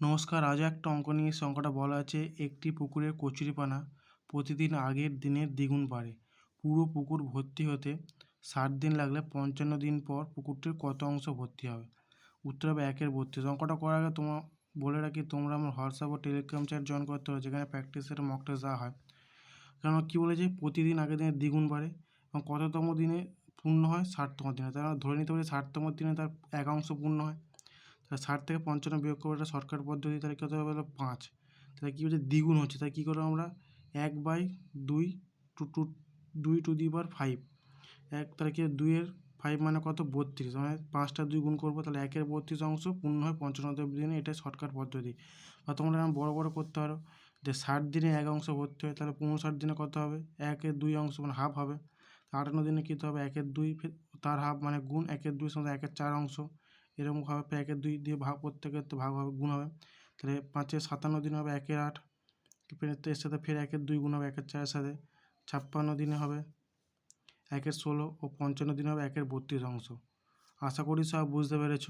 নমস্কার আজও একটা অঙ্ক নিয়ে অঙ্কটা বলা আছে। একটি পুকুরের কচুরিপানা প্রতিদিন আগের দিনের দ্বিগুণ বাড়ে। পুরো পুকুর ভর্তি হতে ষাট দিন লাগলে পঞ্চান্ন দিন পর পুকুরটির কত অংশ ভর্তি হবে? উত্তর হবে একের বত্রিশ। অঙ্কটা করার আগে তোমার বলে রাখি, তোমরা আমার হোয়াটসঅ্যাপ ও টেলিগ্রাম চ্যাট জয়েন করতে হবে যেখানে প্র্যাকটিসের মক দেওয়া হয়। কারণ কী বলেছে? প্রতিদিন আগের দিনের দ্বিগুণ বাড়ে এবং কততম দিনে পূর্ণ হয়? ষাটতম দিনে। তার ধরে নিতে পারি ষাটতম দিনে তার এক অংশ পূর্ণ হয়। তাহলে ষাট থেকে পঞ্চান্ন বিয়োগ করব এটা শর্টকাট পদ্ধতি তাহলে কত হবে? পাঁচ। তাহলে কী হচ্ছে দ্বিগুণ হচ্ছে। তাহলে কী করব আমরা? এক বাই দুই টু টু, দুই টু দি বার ফাইভ। এক তাহলে কি? দুইয়ের ফাইভ মানে কত? বত্রিশ। মানে পাঁচটা দুই গুণ করব তাহলে একের বত্রিশ অংশ পূর্ণ হয় পঞ্চান্নতম দিনে। এটাই শর্টকাট পদ্ধতি। বা তোমরা এরকম বড়ো বড়ো করতে পারো যে ষাট দিনে এক অংশ ভর্তি হয় তাহলে পনেরো ষাট দিনে কত হবে? একের দুই অংশ মানে হাফ হবে। আটান্ন দিনে কী হবে? একের দুই তার হাফ মানে গুণ। একের দুই সঙ্গে একের চার অংশ। এরকমভাবে প্যাকে দুই দিয়ে ভাগ করতে করতে ভাগ হবে, গুণ হবে। তাহলে পাঁচের সাতান্ন দিন হবে একের আট এর সাথে ফের একের দুই গুণ হবে, একের চারের সাথে ছাপ্পান্ন দিনে হবে, একের ষোলো ও পঞ্চান্ন দিনে হবে একের বত্রিশ অংশ। আশা করি সব বুঝতে পেরেছ।